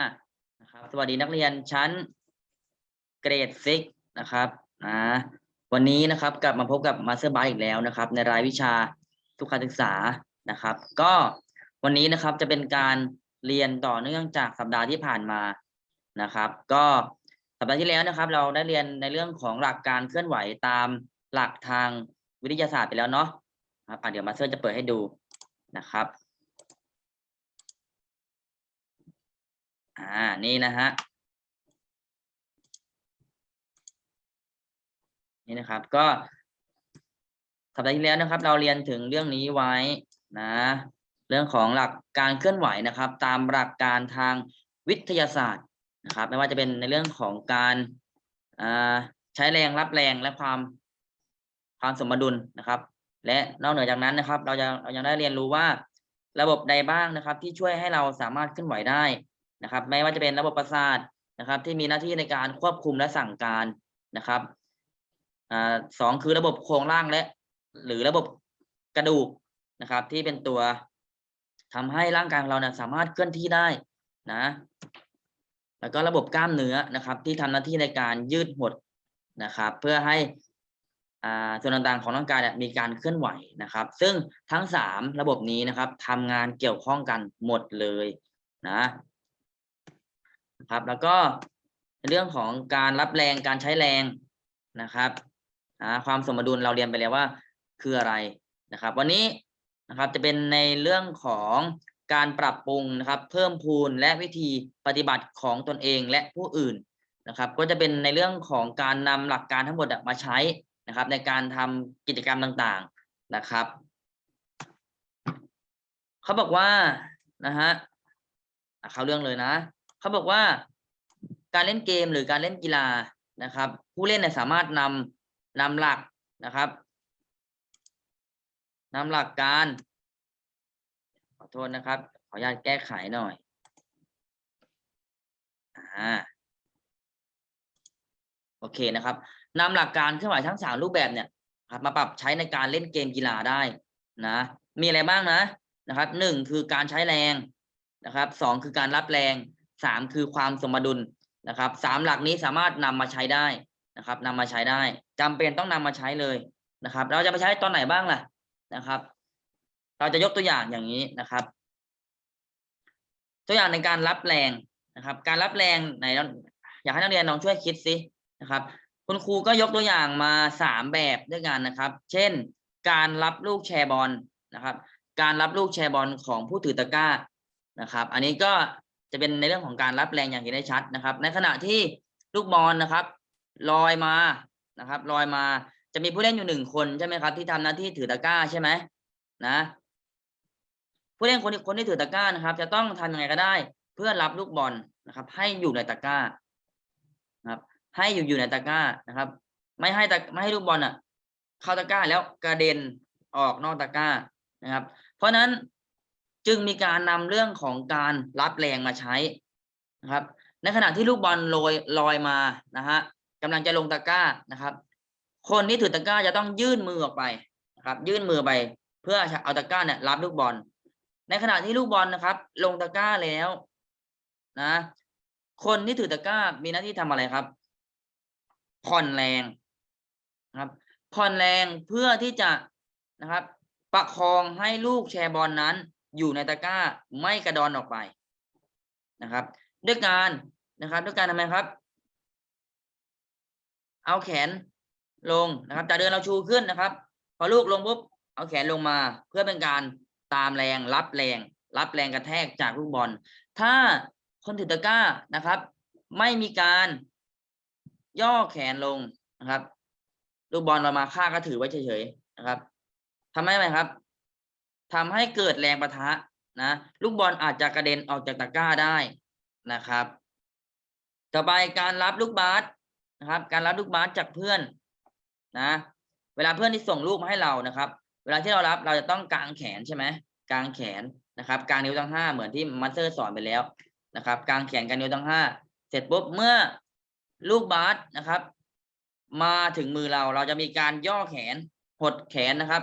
อะนะครับสวัสดีนักเรียนชั้นเกรดซิกนะครับอ่าวันนี้นะครับกลับมาพบกับมาสเตอร์บายอีกแล้วนะครับ ในรายวิชาสุขศึกษานะครับ ก็วันนี้นะครับจะเป็นการเรียนต่อเนื่องจากสัปดาห์ที่ผ่านมานะครับ ก็สัปดาห์ที่แล้วนะครับ เราได้เรียนในเรื่องของหลักการเคลื่อนไหวตามหลักทางวิทยาศาสตร์ไปแล้วเนาะครับอะเดี๋ยวมาสเตอร์จะเปิดให้ดูนะครับ อ่า นี่นะฮะ นี่นะครับ ก็สัปดาห์ที่แล้วนะครับ เราเรียนถึงเรื่องนี้ไว้นะ เรื่องของหลักการเคลื่อนไหวนะครับ ตามหลักการทางวิทยาศาสตร์นะครับ ไม่ว่าจะเป็นในเรื่องของการาใช้แรงรับแรงและความความสมดุลนะครับ และนอกเหนือจากนั้นนะครับ เราจะเรายังได้เรียนรู้ว่าระบบใดบ้างนะครับ ที่ช่วยให้เราสามารถเคลื่อนไหวได้ นะครับ ไม่ว่าจะเป็นระบบประสาทนะครับ ที่มีหน้าที่ในการควบคุมและสั่งการนะครับอสองคือระบบโครงร่างและ หรือระบบกระดูกนะครับ ที่เป็นตัวทำให้ร่างกายของเราเนี่ยสามารถเคลื่อนที่ได้นะ แล้วก็ระบบกล้ามเนื้อนะครับ ที่ทำหน้าที่ในการยืดหดนะครับ เพื่อให้ส่วนต่างๆของร่างกายเนี่ยมีการเคลื่อนไหวนะครับ ซึ่งทั้งสามระบบนี้นะครับทำงานเกี่ยวข้องกันหมดเลยนะ นะครับ แล้วก็เรื่องของการรับแรงการใช้แรงนะครับความสมดุลเราเรียนไปแล้วว่าคืออะไรนะครับ วันนี้นะครับจะเป็นในเรื่องของการปรับปรุงนะครับ เพิ่มพูนและวิธีปฏิบัติของตนเองและผู้อื่นนะครับ ก็จะเป็นในเรื่องของการนำหลักการทั้งหมดมาใช้นะครับ ในการทำกิจกรรมต่างๆนะครับเขาบอกว่านะฮะอะเข้าเรื่องเลยนะ เขาบอกว่าการเล่นเกมหรือการเล่นกีฬานะครับ ผู้เล่นเนี่ยสามารถนำนำหลักนะครับนำหลักการ ขอโทษนะครับ ขออนุญาตแก้ไขหน่อยอ่าโอเคนะครับนำหลักการเคลื่อนไหวทั้งสามรูปแบบเนี่ยครับมาปรับใช้ในการเล่นเกมกีฬาได้นะมีอะไรบ้างนะนะครับหนึ่งคือการใช้แรงนะครับสองคือการรับแรง สามคือความสมดุลนะครับสามหลักนี้สามารถนำมาใช้ได้นะครับนำมาใช้ได้จำเป็นต้องนำมาใช้เลยนะครับ เราจะไปใช้ตอนไหนบ้างล่ะนะครับ เราจะยกตัวอย่างอย่างนี้นะครับ ตัวอย่างในการรับแรงนะครับ การรับแรงไหนองอยากให้นักเรียนลองช่วยคิดสินะครับ คุณครูก็ยกตัวอย่างมาสามแบบด้วยกันนะครับ เช่น การรับลูกแชร์บอลนะครับ การรับลูกแชร์บอลของผู้ถือตะกร้านะครับ อันนี้ก็ จะเป็นในเรื่องของการรับแรงอย่างเห็นได้ชัดนะครับ ในขณะที่ลูกบอลนะครับลอยมานะครับลอยมาจะมีผู้เล่นอยู่หนึ่งคนใช่ไหมครับ ที่ทำหน้าที่ถือตะกร้าใช่ไหมนะ ผู้เล่นคนที่คนที่ถือตะกร้านะครับ จะต้องทำยังไงก็ได้ เพื่อรับลูกบอลนะครับ ให้อยู่ในตะกร้านะครับ ให้อยู่อยู่ในตะกร้านะครับ ไม่ให้ตะไม่ให้ลูกบอลอะ เข้าตะกร้าแล้วกระเด็นออกนอกตะกร้านะครับ เพราะฉะนั้น จึงมีการนำเรื่องของการรับแรงมาใช้นะครับ ในขณะที่ลูกบอลลอยลอยมานะฮะกำลังจะลงตะกร้านะครับ คนที่ถือตะกร้าจะต้องยื่นมือออกไปนะครับ ยื่นมือไป เพื่อเอาตะกร้าเนี่ยรับลูกบอล ในขณะที่ลูกบอลนะครับ ลงตะกร้าแล้วนะ คนที่ถือตะกร้ามีหน้าที่ทำอะไรครับ ผ่อนแรงนะครับ ผ่อนแรงเพื่อที่จะนะครับ ประคองให้ลูกแชร์บอลนั้น อยู่ในตะกร้าไม่กระดอนออกไปนะครับ ด้วยการนะครับ ด้วยการทำไมครับ เอาแขนลงนะครับจากเดินเราชูขึ้นนะครับ พอลูกลงปุ๊บเอาแขนลงมาเพื่อเป็นการตามแรงรับแรง รับแรงกระแทกจากลูกบอล ถ้าคนถือตะกร้านะครับ ไม่มีการย่อแขนลงนะครับ ลูกบอลเรามาค่าก็ถือไว้เฉยๆนะครับทำให้ไหมครับ ทำให้เกิดแรงประทะนะลูกบอลอาจจะกระเด็นออกจากตะกร้าได้นะครับ ต่อไปการรับลูกบาสนะครับ การรับลูกบาสจากเพื่อนนะเวลาเพื่อนที่ส่งลูกมาให้เรานะครับ เวลาที่เรารับเราจะต้องกางแขนใช่ไหมกางแขนนะครับ กางนิ้วทั้งห้าเหมือนที่มัสเตอร์สอนไปแล้วนะครับ กางแขนกางนิ้วทั้งห้าเสร็จปุ๊บเมื่อลูกบาสนะครับ มาถึงมือเราเราจะมีการย่อแขนหดแขนนะครับ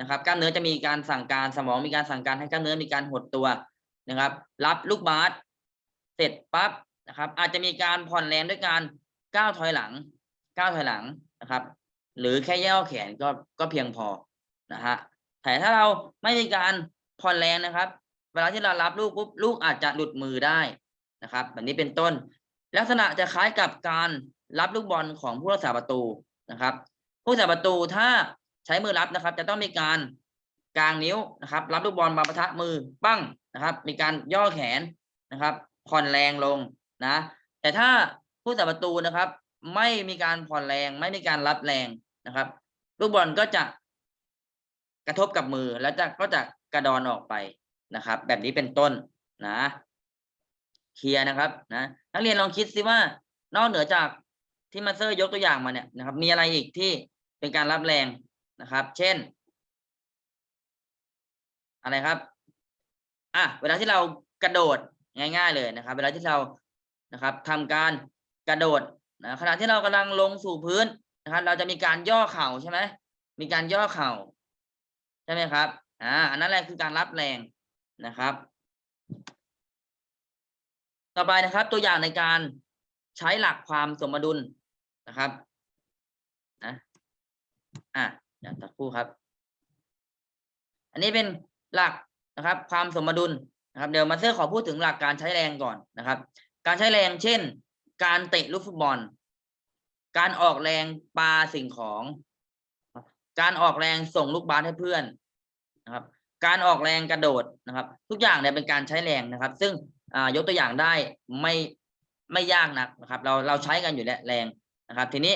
นะครับกล้ามเนื้อจะมีการสั่งการสมองมีการสั่งการให้กล้ามเนื้อมีการหดตัวนะครับ รับลูกบาสเสร็จปั๊บนะครับ อาจจะมีการผ่อนแรงด้วยการก้าวถอยหลังก้าวถอยหลังนะครับ หรือแค่ย่อแขนก็ก็เพียงพอนะฮะแต่ถ้าเราไม่มีการผ่อนแรงนะครับ เวลาที่เรารับลูกปุ๊บลูกอาจจะหลุดมือได้นะครับแบบนี้เป็นต้น ลักษณะจะคล้ายกับการรับลูกบอลของผู้รักษาประตูนะครับ ผู้รักษาประตูถ้า ใช้มือรับนะครับ จะต้องมีการกางนิ้วนะครับ รับลูกบอลมาปะทะมือปั้งนะครับ มีการย่อแขนนะครับผ่อนแรงลงนะ แต่ถ้าผู้รักษาประตูนะครับ ไม่มีการผ่อนแรงไม่มีการรับแรงนะครับ ลูกบอลก็จะกระทบกับมือแล้วจะก็จะกระดอนออกไปนะครับ แบบนี้เป็นต้นนะเคลียร์นะครับนะนักเรียนลองคิดสิว่านอกเหนือจากที่มาเซอร์ยกตัวอย่างมาเนี่ยนะครับ มีอะไรอีกที่เป็นการรับแรง นะครับ เช่น อะไรครับอะเวลาที่เรากระโดดง่าย ๆเลยนะครับ เวลาที่เรานะครับทำการกระโดดนะขณะที่เรากำลังลงสู่พื้นนะครับ เราจะมีการย่อเข่าใช่ไหมมีการย่อเข่าใช่ไหมครับอ่าอันนั้นแหละคือการรับแรงนะครับ ต่อไปนะครับ ตัวอย่างในการใช้หลักความสมดุลนะครับนะอะ เดี๋ยวสักครู่ครับ อันนี้เป็นหลักนะครับ ความสมดุลนะครับ เดี๋ยวมาสเตอร์ขอพูดถึงหลักการใช้แรงก่อนนะครับ การใช้แรงเช่น การเตะลูกฟุตบอล การออกแรงปาสิ่งของ การออกแรงส่งลูกบาสให้เพื่อนนะครับ การออกแรงกระโดดนะครับ ทุกอย่างเนี่ยเป็นการใช้แรงนะครับ ซึ่งยกตัวอย่างได้ไม่ไม่ยากนักนะครับ เราเราใช้กันอยู่แล้วแรงนะครับ ทีนี้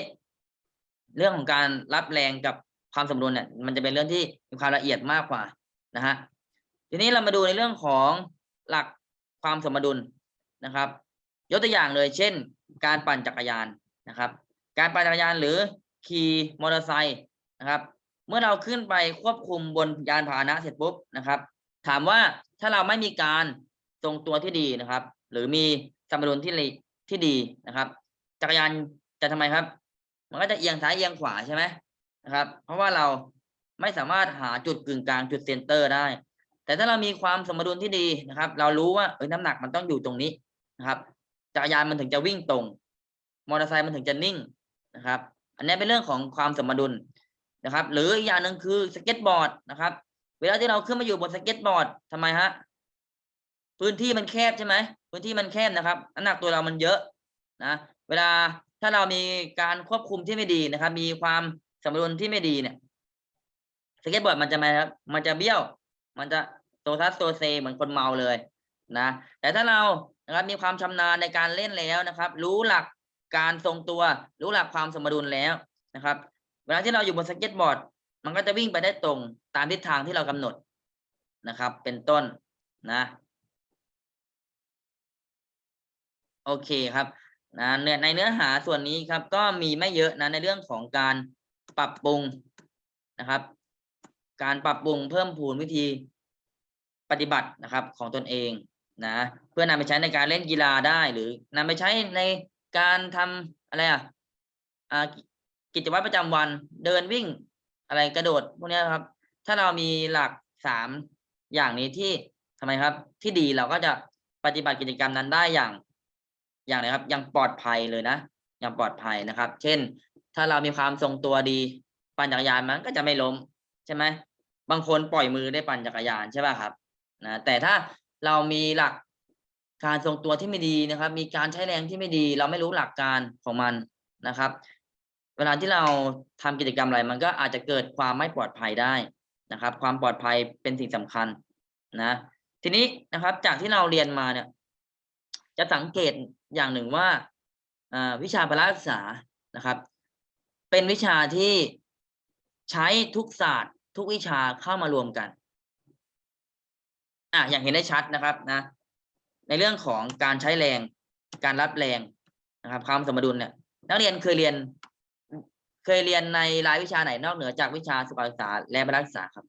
เรื่องของการรับแรงกับ ความสมดุลเนี่ยมันจะเป็นเรื่องที่มีความละเอียดมากกว่านะฮะทีนี้เรามาดูในเรื่องของหลักความสมดุลนะครับ ยกตัวอย่างเลยเช่น การปั่นจักรยานนะครับ การปั่นจักรยานหรือขี่มอเตอร์ไซค์นะครับ เมื่อเราขึ้นไปควบคุมบนยานพาหนะเสร็จปุ๊บนะครับ ถามว่าถ้าเราไม่มีการทรงตัวที่ดีนะครับ หรือมีสมดุลที่ที่ดีนะครับ จักรยานจะทำไมครับ มันก็จะเอียงซ้ายเอียงขวาใช่ไหม นะครับ เพราะว่าเราไม่สามารถหาจุดกึ่งกลางจุดเซนเตอร์ได้ แต่ถ้าเรามีความสมดุลที่ดีนะครับ เรารู้ว่าเออน้ำหนักมันต้องอยู่ตรงนี้นะครับจักรยานมันถึงจะวิ่งตรง มอเตอร์ไซค์มันถึงจะนิ่งนะครับ อันนี้เป็นเรื่องของความสมดุลนะครับ หรืออีกอย่างหนึ่งคือสเก็ตบอร์ดนะครับ เวลาที่เราขึ้นมาอยู่บนสเก็ตบอร์ดทำไมฮะพื้นที่มันแคบใช่ไหมพื้นที่มันแคบนะครับน้ำหนักตัวเรามันเยอะนะเวลาถ้าเรามีการควบคุมที่ไม่ดีนะครับ มีความ สมดุลที่ไม่ดีเนี่ยสเก็ตบอร์ดมันจะมาครับมันจะเบี้ยว มันจะโซทัสโซเซเหมือนคนเมาเลยนะแต่ถ้าเรานะครับมีความชำนาญในการเล่นแล้วนะครับ รู้หลักการทรงตัว รู้หลักความสมดุลแล้วนะครับ เวลาที่เราอยู่บนสเก็ตบอร์ด มันก็จะวิ่งไปได้ตรงตามทิศทางที่เรากำหนดนะครับ เป็นต้นนะโอเคครับนะในเนื้อหาส่วนนี้ครับก็มีไม่เยอะนะในเรื่องของการ ปรับปรุงนะครับ การปรับปรุงเพิ่มพูนวิธีปฏิบัตินะครับของตนเองนะเพื่อนำไปใช้ในการเล่นกีฬาได้หรือนำไปใช้ในการทำอะไรอะอ่ากิจวัตรประจำวันเดินวิ่งอะไรกระโดดพวกนี้ครับ ถ้าเรามีหลักสามอย่างนี้ที่ทำไมครับ ที่ดีเราก็จะปฏิบัติกิจกรรมนั้นได้อย่าง อย่างไรครับ อยังปลอดภัยเลยนะ อย่างปลอดภัยนะครับ เช่น ถ้าเรามีความทรงตัวดี ปั่นจักรยานมันก็จะไม่ล้มใช่ไหมบางคนปล่อยมือได้ปั่นจักรยานใช่ป่ะครับนะแต่ถ้าเรามีหลักการทรงตัวที่ไม่ดีนะครับ มีการใช้แรงที่ไม่ดี เราไม่รู้หลักการของมันนะครับ เวลาที่เราทำกิจกรรมอะไรมันก็อาจจะเกิดความไม่ปลอดภัยได้นะครับ ความปลอดภัยเป็นสิ่งสำคัญนะ ทีนี้นะครับจากที่เราเรียนมาเนี่ย จะสังเกตอย่างหนึ่งว่าวิชาพละศึกษานะครับ เป็นวิชาที่ใช้ทุกศาสตร์ ทุกวิชาเข้ามารวมกัน อะอย่างเห็นได้ชัดนะครับนะ ในเรื่องของการใช้แรง การรับแรงนะครับความสมดุลเนี่ยนักเรียนเคยเรียน เคยเรียนในรายวิชาไหนนอกเหนือจากวิชาสุขศึกษาและพละศึกษาครับ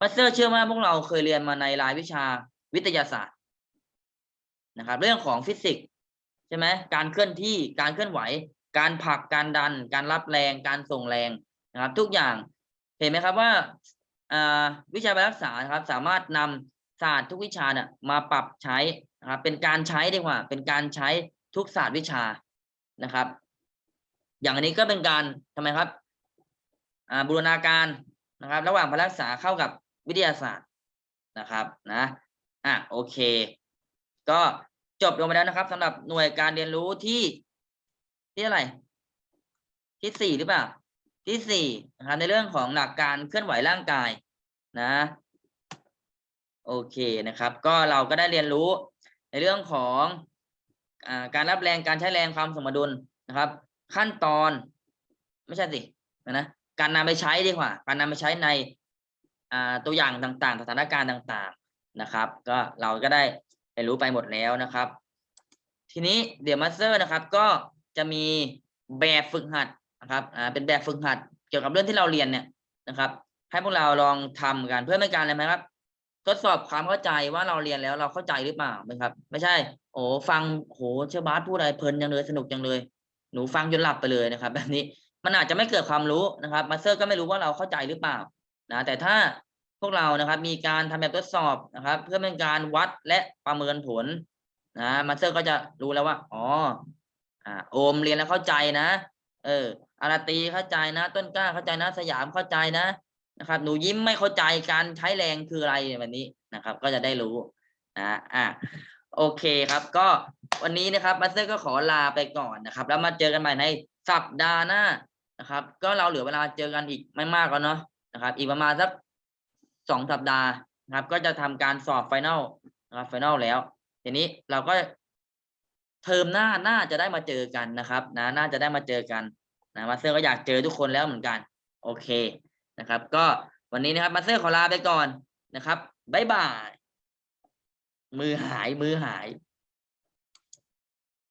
มาสเตอร์เชื่อว่าพวกเราเคยเรียนมาในรายวิชาวิทยาศาสตร์นะครับ เรื่องของฟิสิกส์ ใช่ไหมการเคลื่อนที่การเคลื่อนไหว การผลักการดัน การรับแรง การส่งแรงนะครับ ทุกอย่างเห็นไหมครับว่าวิชาการรักษาครับ สามารถนศาสตร์ทุกวิชาเนี่ยมาปรับใช้นะครับเป็นการใช้ดีกว่า เป็นการใช้ทุกศาสตร์วิชานะครับ อย่างนี้ก็เป็นการทำไมครับบูรณาการนะครับ ระหว่างพลักษาเข้ากับวิทยาศาสตร์นะครับนะอะโอเค ก็ จบลงไปแล้วนะครับสำหรับหน่วยการเรียนรู้ที่ที่อะไร ที่สี่หรือเปล่า ที่สี่นะครับในเรื่องของหลักการเคลื่อนไหวร่างกายนะ โอเคนะครับ ก็เราก็ได้เรียนรู้ในเรื่องของอาการรับแรงการใช้แรงความสมดุลนะครับ ขั้นตอน ไม่ใช่สินะการนำไปใช้ดีกว่า การนำไปใช้ในตัวอย่างต่างๆ สถานการณ์ต่าง ๆนะครับ ก็เราก็ได้ เรียนรู้ไปหมดแล้วนะครับ ทีนี้เดี๋ยวมาสเตอร์นะครับ ก็จะมีแบบฝึกหัดนะครับอ่าเป็นแบบฝึกหัด เกี่ยวกับเรื่องที่เราเรียนเนี่ยนะครับ ให้พวกเราลองทำกันเพื่อเป็นการอะไรไหมครับทดสอบความเข้าใจว่าเราเรียนแล้วเราเข้าใจหรือเปล่านะครับ ไม่ใช่ โอ้ฟังโหเชื่อบาสพูดอะไรเพลินจังเลยสนุกจังเลย หนูฟังจนหลับไปเลยนะครับ แบบนี้มันอาจจะไม่เกิดความรู้นะครับมาสเตอร์ก็ไม่รู้ว่าเราเข้าใจหรือเปล่านะแต่ถ้า พวกเรานะครับ มีการทำแบบทดสอบนะครับ เพื่อเป็นการวัดและประเมินผลนะมาสเตอร์ก็จะรู้แล้วว่าอ๋ออ่าโอมเรียนแล้วเข้าใจนะ เอออาราตีเข้าใจนะ ต้นกล้าเข้าใจนะ สยามเข้าใจนะนะครับ หนูยิ้มไม่เข้าใจการใช้แรงคืออะไรแบบนี้นะครับ ก็จะได้รู้นะอะโอเคครับ ก็วันนี้นะครับมาสเตอร์ก็ขอลาไปก่อนนะครับ แล้วมาเจอกันใหม่ในสัปดาห์หน้านะครับ ก็เราเหลือเวลาเจอกันอีกไม่มากแล้วเนาะนะครับ อีกประมาณสัก สองสัปดาห์นะครับ ก็จะทำการสอบไฟนอลนะครับไฟนอลแล้ว ทีนี้เราก็เทอมหน้าน่าจะได้มาเจอกันนะครับ นะน่าจะได้มาเจอกันนะมาเซอร์ก็อยากเจอทุกคนแล้วเหมือนกัน โอเคนะครับ ก็วันนี้นะครับมาเซอร์ขอลาไปก่อนนะครับบ๊ายบายมือหายมือหาย